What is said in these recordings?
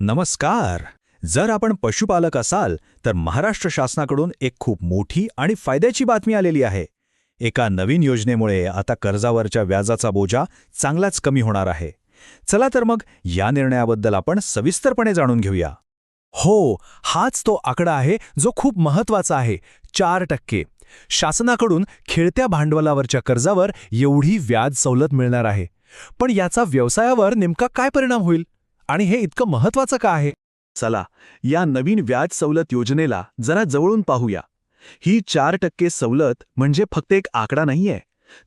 नमस्कार. जर आपण पशुपालक असाल तर महाराष्ट्र शासनाकडून एक खूप मोठी आणि फायद्याची बातमी आलेली आहे. एका नवीन योजनेमुळे आता कर्जावरच्या व्याजाचा बोजा चांगलाच कमी होणार आहे. चला तर मग या निर्णयाबद्दल आपण सविस्तरपणे जाणून घेऊया. हो हाच तो आकडा आहे जो खूप महत्त्वाचा आहे. चार टक्के. शासनाकडून खेळत्या भांडवलावरच्या कर्जावर एवढी व्याज सवलत मिळणार आहे. पण याचा व्यवसायावर नेमका काय परिणाम होईल? आणि हे इतकं महत्वाचं का आहे? चला या नवीन व्याज सवलत योजनेला जरा जवळून पाहूया. ही चार टक्के सवलत म्हणजे फक्त एक आकडा नाहीये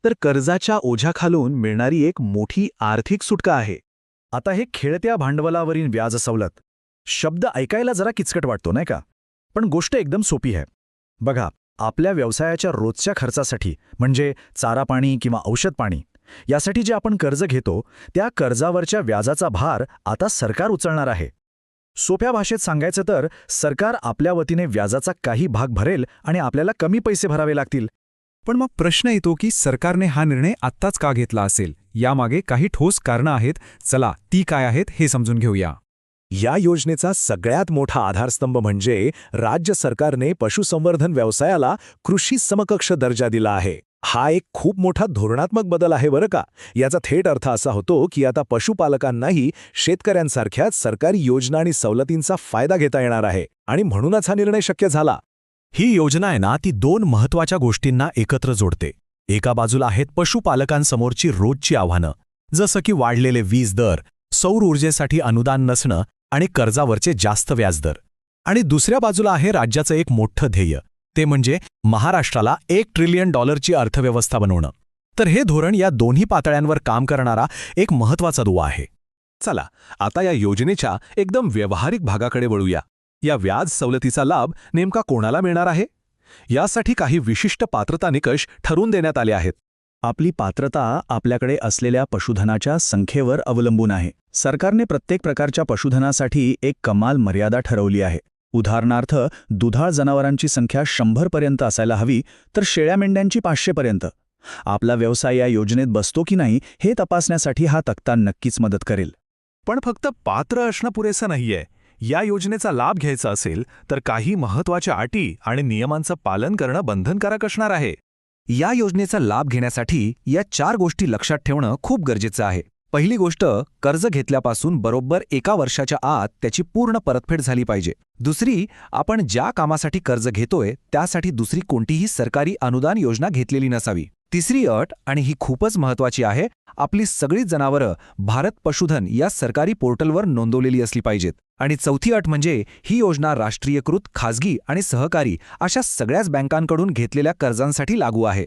तर कर्जाच्या ओझ्याखालून मिळणारी एक मोठी आर्थिक सुटका आहे. आता हे खेळत्या भांडवलावरील व्याज सवलत. शब्द ऐकायला जरा किचकट वाटतो नाही का? पण गोष्ट एकदम सोपी आहे. बघा आपल्या व्यवसायाच्या रोजच्या खर्चासाठी म्हणजे चारा पाणी किंवा औषध पाणी यासाठी जे आपण कर्ज घेतो त्या कर्जावरच्या व्याजाचा भार आता सरकार उचलणार आहे. सोप्या भाषेत सांगायचं तर सरकार आपल्या वतीने व्याजाचा काही भाग भरेल आणि आपल्याला कमी पैसे भरावे लागतील. पण मग प्रश्न येतो की सरकारने हा निर्णय आत्ताच का घेतला असेल? यामागे काही ठोस कारणं आहेत. चला ती काय आहेत हे समजून घेऊया. या योजनेचा सगळ्यात मोठा आधारस्तंभ म्हणजे राज्य सरकारने पशुसंवर्धन व्यवसायाला कृषी समकक्ष दर्जा दिला आहे. हा एक खूप मोठा धोरणात्मक बदल आहे बरं का. याचा थेट अर्थ असा होतो की आता पशुपालकांनाही शेतकऱ्यांसारख्याच सरकारी योजना आणि सवलतींचा फायदा घेता येणार आहे आणि म्हणूनच हा निर्णय शक्य झाला. ही योजना आहे ना ती दोन महत्त्वाच्या गोष्टींना एकत्र जोडते. एका बाजूला आहेत पशुपालकांसमोरची रोजची आव्हानं जसं की वाढलेले वीज दर सौर ऊर्जेसाठी अनुदान नसणं आणि कर्जावरचे जास्त व्याजदर. आणि दुसऱ्या बाजूला आहे राज्याचं एक मोठं ध्येय ते म्हणजे महाराष्ट्राला एक ट्रिलियन डॉलरची अर्थव्यवस्था बनवणं. तर हे धोरण या दोन्ही पातळ्यांवर काम करणारा एक महत्त्वाचा दुवा आहे. चला आता या योजनेच्या एकदम व्यावहारिक भागाकडे वळूया. या व्याज सवलतीचा लाभ नेमका कोणाला मिळणार आहे? यासाठी काही विशिष्ट पात्रता निकष ठरवून देण्यात आले आहेत. आपली पात्रता आपल्याकडे असलेल्या पशुधनाच्या संख्येवर अवलंबून आहे. सरकारने प्रत्येक प्रकारच्या पशुधनासाठी एक कमाल मर्यादा ठरवली आहे. उदाहरणार्थ दुधाळ जनावरांची संख्या शंभरपर्यंत असायला हवी तर शेळ्या मेंढ्यांची पाचशेपर्यंत. आपला व्यवसाय या योजनेत बसतो की नाही हे तपासण्यासाठी हा तक्ता नक्कीच मदत करेल. पण फक्त पात्र असणं पुरेसं नाहीये. या योजनेचा लाभ घ्यायचा असेल तर काही महत्त्वाच्या अटी आणि नियमांचं पालन करणं बंधनकारक असणार आहे. या योजनेचा लाभ घेण्यासाठी या चार गोष्टी लक्षात ठेवणं खूप गरजेचं आहे. पहिली गोष्ट कर्ज घेतल्यापासून बरोबर एका वर्षाच्या आत त्याची पूर्ण परतफेड झाली पाहिजे. दुसरी आपण ज्या कामासाठी कर्ज घेतोय त्यासाठी दुसरी कोणतीही सरकारी अनुदान योजना घेतलेली नसावी. तिसरी अट आणि ही खूपच महत्वाची आहे आपली सगळी जनावरं भारत पशुधन या सरकारी पोर्टलवर नोंदवलेली असली पाहिजेत. आणि चौथी अट म्हणजे ही योजना राष्ट्रीयकृत खाजगी आणि सहकारी अशा सगळ्याच बँकांकडून घेतलेल्या कर्जांसाठी लागू आहे.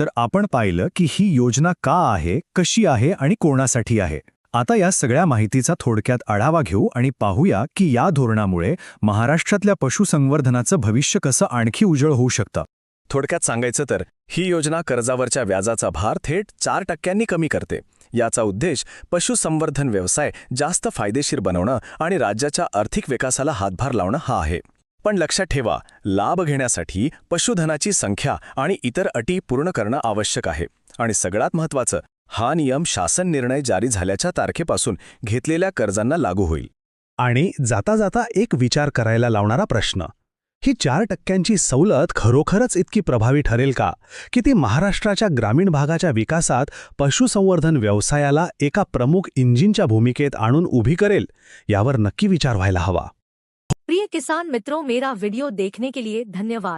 तर आपण पाहिलं की ही योजना का आहे कशी आहे आणि कोणासाठी आहे. आता या सगळ्या माहितीचा थोडक्यात आढावा घेऊ आणि पाहूया की या धोरणामुळे महाराष्ट्रातल्या पशुसंवर्धनाचं भविष्य कसं आणखी उजळ होऊ शकतं. थोडक्यात सांगायचं तर ही योजना कर्जावरच्या व्याजाचा भार थेट चार टक्क्यांनी कमी करते. याचा उद्देश पशुसंवर्धन व्यवसाय जास्त फायदेशीर बनवणं आणि राज्याच्या आर्थिक विकासाला हातभार लावणं हा आहे. पण लक्षात ठेवा लाभ घेण्यासाठी पशुधनाची संख्या आणि इतर अटी पूर्ण करणं आवश्यक आहे. आणि सगळ्यात महत्त्वाचं हा नियम शासन निर्णय जारी झाल्याच्या तारखेपासून घेतलेल्या कर्जांना लागू होईल. आणि जाता जाता एक विचार करायला लावणारा प्रश्न ही चार टक्क्यांची सवलत खरोखरच इतकी प्रभावी ठरेल का की ती महाराष्ट्राच्या ग्रामीण भागाच्या विकासात पशुसंवर्धन व्यवसायाला एका प्रमुख इंजिनच्या भूमिकेत आणून उभी करेल यावर नक्की विचार व्हायला हवा. प्रिय किसान मित्रों मेरा वीडियो देखने के लिए धन्यवाद।